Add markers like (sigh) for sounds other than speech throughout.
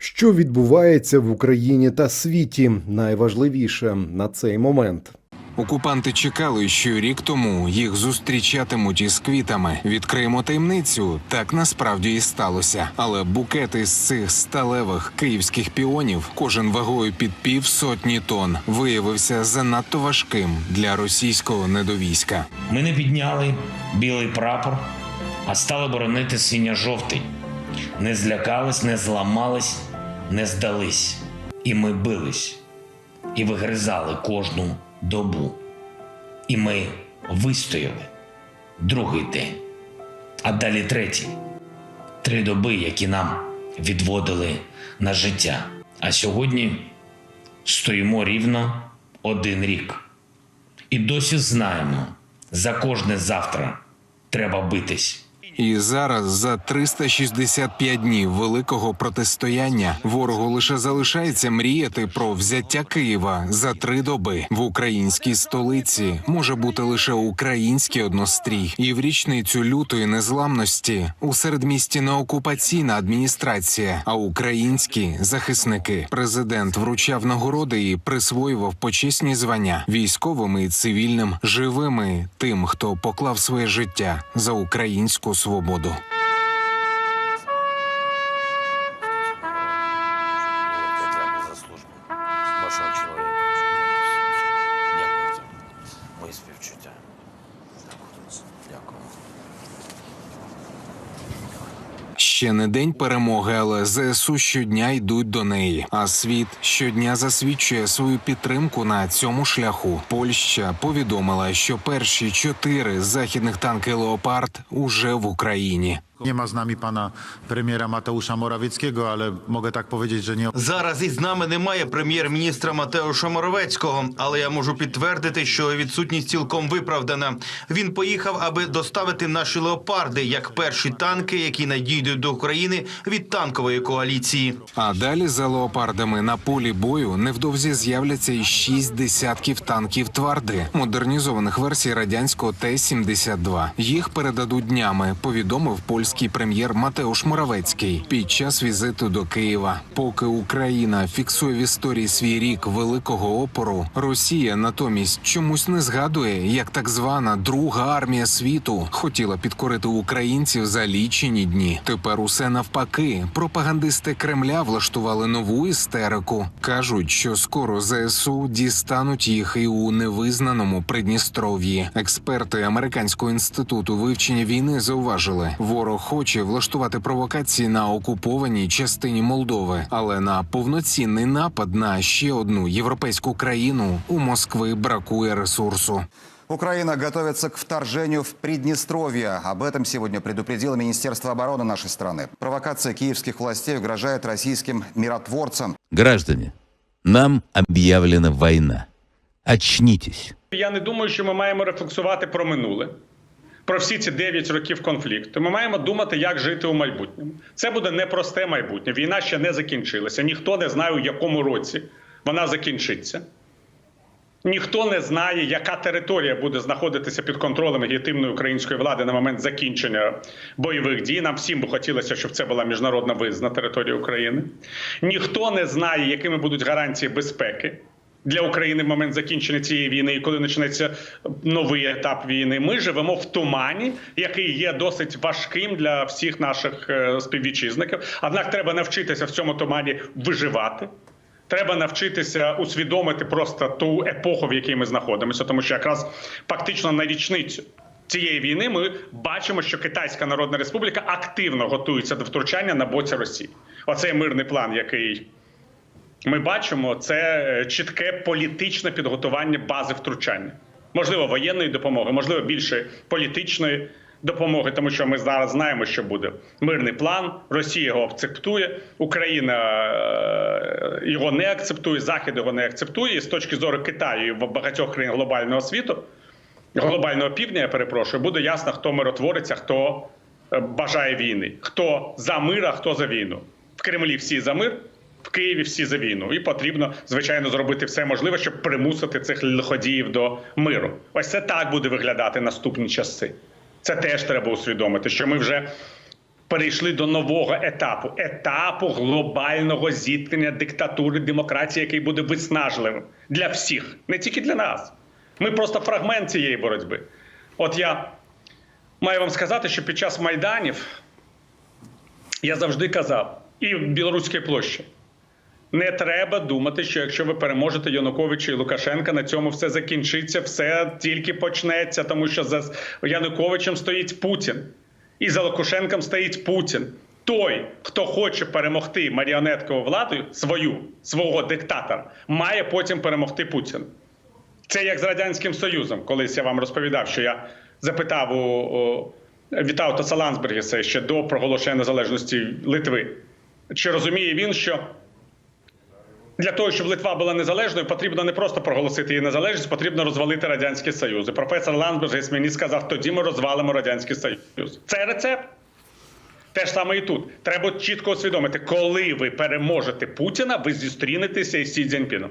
Що відбувається в Україні та світі? Найважливіше на цей момент. Окупанти чекали, що рік тому їх зустрічатимуть із квітами. Відкриємо таємницю. Так насправді і сталося. Але букети з цих сталевих київських піонів, кожен вагою під пів сотні тонн, виявився занадто важким для російського недовійська. Ми не підняли білий прапор, а стали боронити синьо-жовтий. Не злякались, не зламались, не здались. І ми бились, і вигризали кожну добу. І ми вистояли другий день, а далі третій. Три доби, які нам відводили на життя. А сьогодні стоїмо рівно один рік. І досі знаємо, за кожне завтра треба битись. І зараз, за 365 днів великого протистояння, ворогу лише залишається мріяти про взяття Києва за три доби в українській столиці. Може бути лише український однострій, і в річницю лютої незламності у середмісті не окупаційна адміністрація, а українські захисники. Президент вручав нагороди і присвоював почесні звання військовим і цивільним, живими тим, хто поклав своє життя за українську свободу. Дякую Ще не день перемоги, але ЗСУ щодня йдуть до неї. А світ щодня засвідчує свою підтримку на цьому шляху. Польща повідомила, що перші чотири західних танки Леопард уже в Україні. Nie ma z nami pana premiera Mateusza Morawieckiego, ale mogę tak powiedzieć, że nie Зараз із нами немає прем'єр-міністра Матеуша Моровецького, але я можу підтвердити, що відсутність цілком виправдана. Він поїхав, аби доставити наші леопарди як перші танки, які надійдуть до України від танкової коаліції. А далі за леопардами на полі бою невдовзі з'являться і шість десятків танків тварди, модернізованих версій радянського Т-72. Їх передадуть днями. Повідомив польський прем'єр Матеуш Моравецький під час візиту до Києва. Поки Україна фіксує в історії свій рік великого опору, Росія натомість чомусь не згадує, як так звана друга армія світу хотіла підкорити українців за лічені дні. Тепер усе навпаки. Пропагандисти Кремля влаштували нову істерику. кажуть, що скоро ЗСУ дістануть їх і у невизнаному Придністров'ї. Експерти американського інституту вивчення війни зауважили, ворог хоче влаштувати провокації на окупованій частині Молдови, але на повноцінний напад на ще одну європейську країну у Москви бракує ресурсу. Украина готовится к вторжению в Приднестровье. Об этом сегодня предупредило Министерство обороны нашей страны. Провокация киевских властей угрожает российским миротворцам. Граждане, нам объявлена война. Очнитесь. Я не думаю, що ми маємо рефлексувати про минуле, про всі ці 9 років конфлікту. Ми маємо думати, як жити у майбутньому. Це буде непросте майбутнє. Війна ще не закінчилася. Ніхто не знає, у якому році вона закінчиться. Ніхто не знає, яка територія буде знаходитися під контролем легітимної української влади на момент закінчення бойових дій. Нам всім би хотілося, щоб це була міжнародна визна територія України. Ніхто не знає, якими будуть гарантії безпеки для України момент закінчення цієї війни, і коли почнеться новий етап війни. Ми живемо в тумані, який є досить важким для всіх наших е, співвітчизників. Однак треба навчитися в цьому тумані виживати. Треба навчитися усвідомити просто ту епоху, в якій ми знаходимося, тому що якраз фактично на річницю цієї війни ми бачимо, що Китайська Народна Республіка активно готується до втручання на боці Росії. Оцей мирний план, який ми бачимо, це е, чітке політичне підготування бази втручання. Можливо, воєнної допомоги, можливо, більше політичної допомоги, тому що ми зараз знаємо, що буде мирний план. Росія його акцептує, Україна е, його не акцептує, Захід його не акцептує. І з точки зору Китаю і багатьох країн глобального світу, глобального півдня, я перепрошую, буде ясно, хто миротворець, а хто е, бажає війни, хто за мир, а хто за війну. В Кремлі всі за мир. В Києві всі за війну, і потрібно звичайно зробити все можливе, щоб примусити цих лиходіїв до миру. Ось це так буде виглядати наступні часи. Це теж треба усвідомити, що ми вже перейшли до нового етапу етапу глобального зіткнення диктатури демократії, який буде виснажливим для всіх, не тільки для нас. Ми просто фрагмент цієї боротьби. От я маю вам сказати, що під час майданів я завжди казав, і в Білоруській площі. Не треба думати, що якщо ви переможете Януковича і Лукашенка, на цьому все закінчиться, все тільки почнеться, тому що за Януковичем стоїть Путін, і за Лукашенком стоїть Путін. Той, хто хоче перемогти маріонеткову владу, свою свого диктатора, має потім перемогти Путін. Це як з радянським Союзом. Колись я вам розповідав, що я запитав у, Вітаута Салансбергіса ще до проголошення незалежності Литви. Чи розуміє він, що для того, щоб Литва була незалежною, потрібно не просто проголосити її незалежність, потрібно розвалити радянський союз. І професор Ландбергес мені сказав, тоді ми розвалимо радянський союз. Це рецепт. Те ж саме і тут. Треба чітко усвідомити, коли ви переможете Путіна, ви зустрінетеся із Сі Цзіньпіном.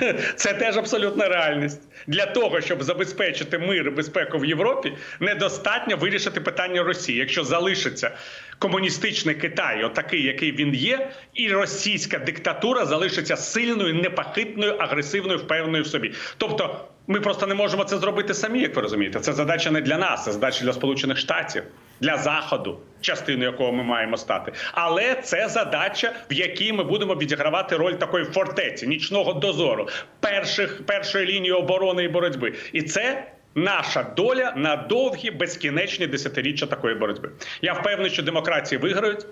(laughs) Це теж абсолютна реальність. Для того, щоб забезпечити мир і безпеку в Європі, недостатньо вирішити питання Росії. Якщо залишиться комуністичний Китай, отакий, який він є, і російська диктатура залишиться сильною, непохитною, агресивною, впевненою в собі. Тобто, ми просто не можемо це зробити самі, як ви розумієте. Це задача не для нас, це задача для Сполучених Штатів, для Заходу, частиною якого ми маємо стати. Але це задача, в якій ми будемо відігравати роль такої фортеці, нічного дозору, перших першої лінії оборони і боротьби. І це. Наша доля на довгі безкінечні десятиріччя такої боротьби. Я впевнений, що демократії виграють,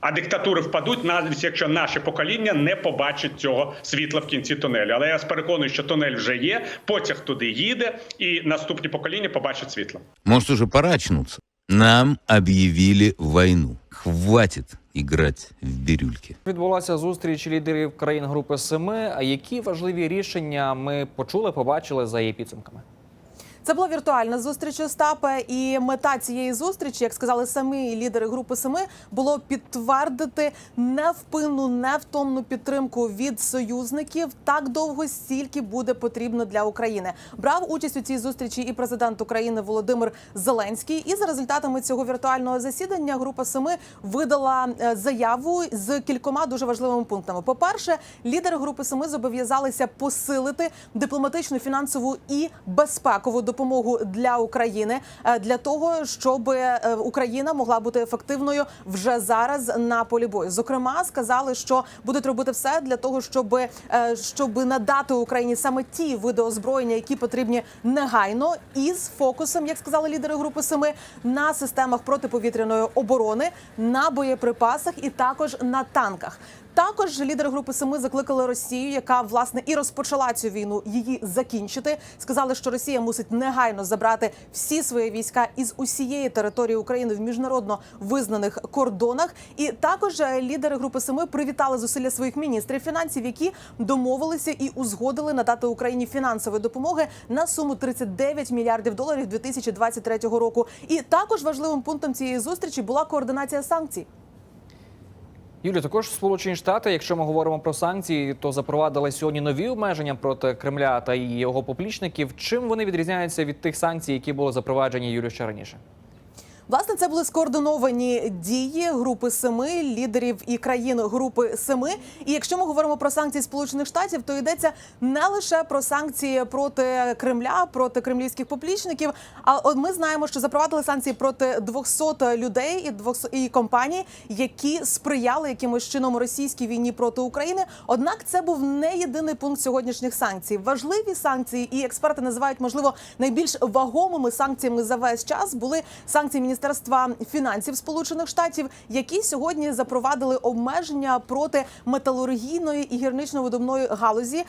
а диктатури впадуть, навіть якщо наше покоління не побачить цього світла в кінці тунелю. Але я переконаний, що тунель вже є, потяг туди їде, і наступні покоління побачать світло. Может, уже пора очнуться? Нам об'явили війну. Хватит играть в бірюльки. Відбулася зустріч лідерів країн Групи Семи. А які важливі рішення ми почули, побачили за її підсумками? Це була віртуальна зустріч Остапа, і мета цієї зустрічі, як сказали самі лідери групи семи, було підтвердити невпинну, невтомну підтримку від союзників так довго, стільки буде потрібно для України. Брав участь у цій зустрічі і президент України Володимир Зеленський. І за результатами цього віртуального засідання група семи видала е, заяву з кількома дуже важливими пунктами. По перше, лідери групи семи зобов'язалися посилити дипломатичну, фінансову і безпекову допомогу для України е, для того, щоб е, Україна могла бути ефективною вже зараз на полі бою. Зокрема, сказали, що будуть робити все для того, щоб, е, щоб надати Україні саме ті види озброєння, які потрібні негайно, із фокусом, як сказали лідери групи семи, на системах протиповітряної оборони, на боєприпасах і також на танках. Також лідери групи семи закликали Росію, яка власне і розпочала цю війну, її закінчити. Сказали, що Росія мусить негайно забрати всі свої війська із усієї території України в міжнародно визнаних кордонах. І також е, лідери групи семи привітали зусилля своїх міністрів фінансів, які домовилися і узгодили надати Україні фінансової допомоги на суму 39 мільярдів доларів 2023 року. І також важливим пунктом цієї зустрічі була координація санкцій. Юлі, також Сполучені Штати, якщо ми говоримо про санкції, то запровадили сьогодні нові обмеження проти Кремля та його поплічників. Чим вони відрізняються від тих санкцій, які були запроваджені Юлію ще раніше? Власне, це були скоординовані дії групи семи лідерів і країн групи семи. І якщо ми говоримо про санкції Сполучених Штатів, то йдеться не лише про санкції проти Кремля, проти кремлівських поплічників. А ми знаємо, що запровадили санкції проти 200 людей і 200 і компаній, які сприяли якимось чином російській війні проти України. Однак це був не єдиний пункт сьогоднішніх санкцій. Важливі санкції, і експерти називають можливо найбільш вагомими санкціями за весь час були санкції міністерства фінансів Сполучених Штатів, які сьогодні запровадили обмеження проти металургійної і гірнично-видобної галузі е,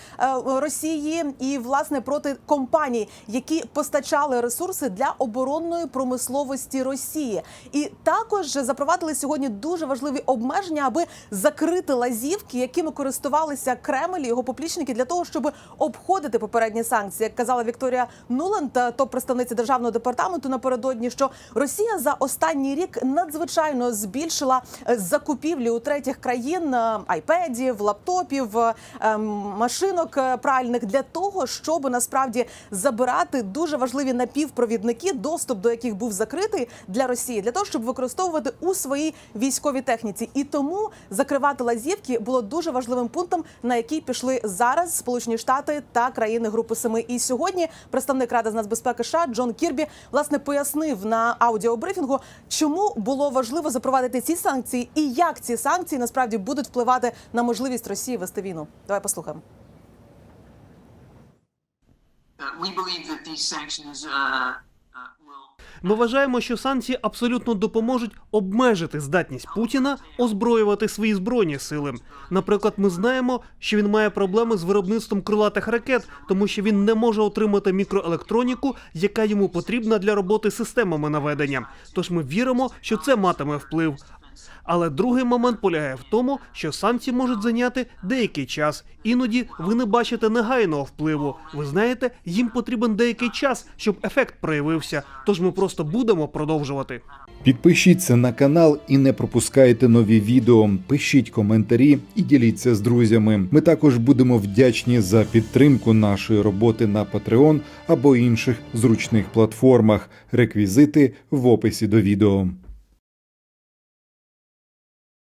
Росії і власне проти компаній, які постачали ресурси для оборонної промисловості Росії, і також запровадили сьогодні дуже важливі обмеження, аби закрити лазівки, якими користувалися Кремль і його поплічники для того, щоб обходити попередні санкції. Як казала Вікторія Нуланд, топ-представниця державного департаменту напередодні, що Росія Росія за останній рік надзвичайно збільшила е, закупівлі у третіх країн е, айпедів, лаптопів, е, ем, машинок пральних для того, щоб насправді забирати дуже важливі напівпровідники, доступ до яких був закритий для Росії, для того, щоб використовувати у своїй військовій техніці. І тому закривати лазівки було дуже важливим пунктом, на який пішли зараз Сполучені Штати та країни Групи Семи. І сьогодні представник Ради з нацбезпеки США Джон Кірбі власне пояснив на аудіобрифінгу, чому було важливо запровадити ці санкції і як ці санкції насправді будуть впливати на можливість Росії вести війну. Давай послухаємо. Uh, we believe that these sanctions uh, Ми вважаємо, що санкції абсолютно допоможуть обмежити здатність Путіна озброювати свої збройні сили. Наприклад, ми знаємо, що він має проблеми з виробництвом крилатих ракет, тому що він не може отримати мікроелектроніку, яка йому потрібна для роботи системами наведення. Тож ми віримо, що це матиме вплив. Але другий момент полягає в тому, що санкції можуть зайняти деякий час. Іноді ви не бачите негайного впливу. Ви знаєте, їм потрібен деякий час, щоб ефект проявився. Тож ми просто будемо продовжувати. Підпишіться на канал і не пропускайте нові відео. Пишіть коментарі і діліться з друзями. Ми також будемо вдячні за підтримку нашої роботи на Patreon або інших зручних платформах. Реквізити в описі до відео.